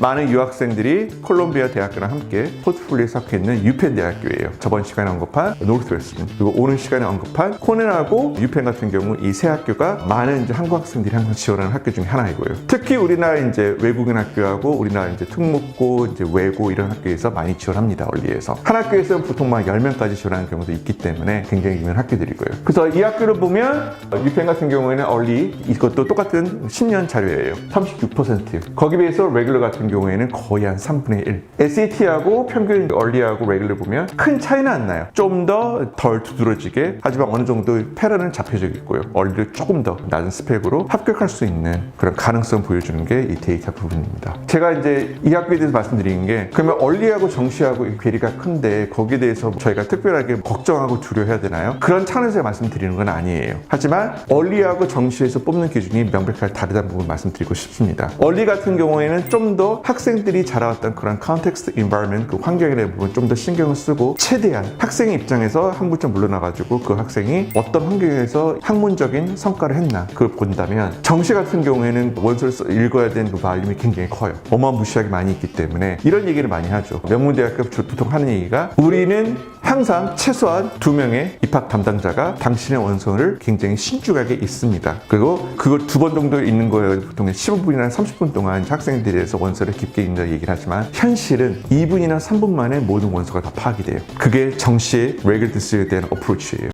많은 유학생들이 콜롬비아 대학교랑 함께 포트폴리오에 섞여 있는 유펜 대학교예요. 저번 시간에 언급한 노스웨스턴 그리고 오는 시간에 언급한 코넬하고 유펜 같은 경우 이 세 학교가 많은 이제 한국 학생들이 항상 지원하는 학교 중에 하나이고요. 특히 우리나라 이제 외국인 학교하고 우리나라 이제 특목고 이제 외고 이런 학교에서 많이 지원합니다. 얼리에서 한 학교에서는 보통 막 10명까지 지원하는 경우도 있기 때문에 굉장히 유명한 학교들이고요. 그래서 이 학교를 보면 유펜 같은 경우에는 얼리 이것도 똑같은 10년 자료예요. 36% 거기에 비해서 레귤러 같은 경우에는 거의 한 3분의 1 SAT하고 평균 얼리하고 레귤러 보면 큰 차이는 안 나요. 좀 더 덜 두드러지게 하지만 어느 정도 패러는 잡혀져 있고요. 얼리를 조금 더 낮은 스펙으로 합격할 수 있는 그런 가능성 보여주는 게 이 데이터 부분입니다. 제가 이제 이 학교에 대해서 말씀드리는 게 그러면 얼리하고 정시하고 이 괴리가 큰데 거기에 대해서 저희가 특별하게 걱정하고 두려워해야 되나요? 그런 차원에서 말씀드리는 건 아니에요. 하지만 얼리하고 정시에서 뽑는 기준이 명백하게 다르다는 부분 말씀드리고 싶습니다. 얼리 같은 경우에는 좀 더 학생들이 자라왔던 그런 컨텍스트 인바이먼트 그 환경에 대한 부분 좀 더 신경을 쓰고 최대한 학생의 입장에서 한 발짝 물러나가지고 그 학생이 어떤 환경에서 학문적인 성과를 했나 그걸 본다면 정시 같은 경우에는 원서를 써- 읽어야 되는 그 발림이 굉장히 커요. 어마무시하게 많이 있기 때문에 이런 얘기를 많이 하죠. 명문대학교 주- 보통 하는 얘기가 우리는 항상 최소한 두 명의 입학 담당자가 당신의 원서를 굉장히 신중하게 있습니다. 그리고 그걸 두 번 정도 있는 거예요. 보통 15분이나 30분 동안 학생들에서 원서를 깊게 읽는다 얘기를 하지만 현실은 2분이나 3분 만에 모든 원서가 다 파악이 돼요. 그게 정시의 레귤 디스에 대한 어프로치예요.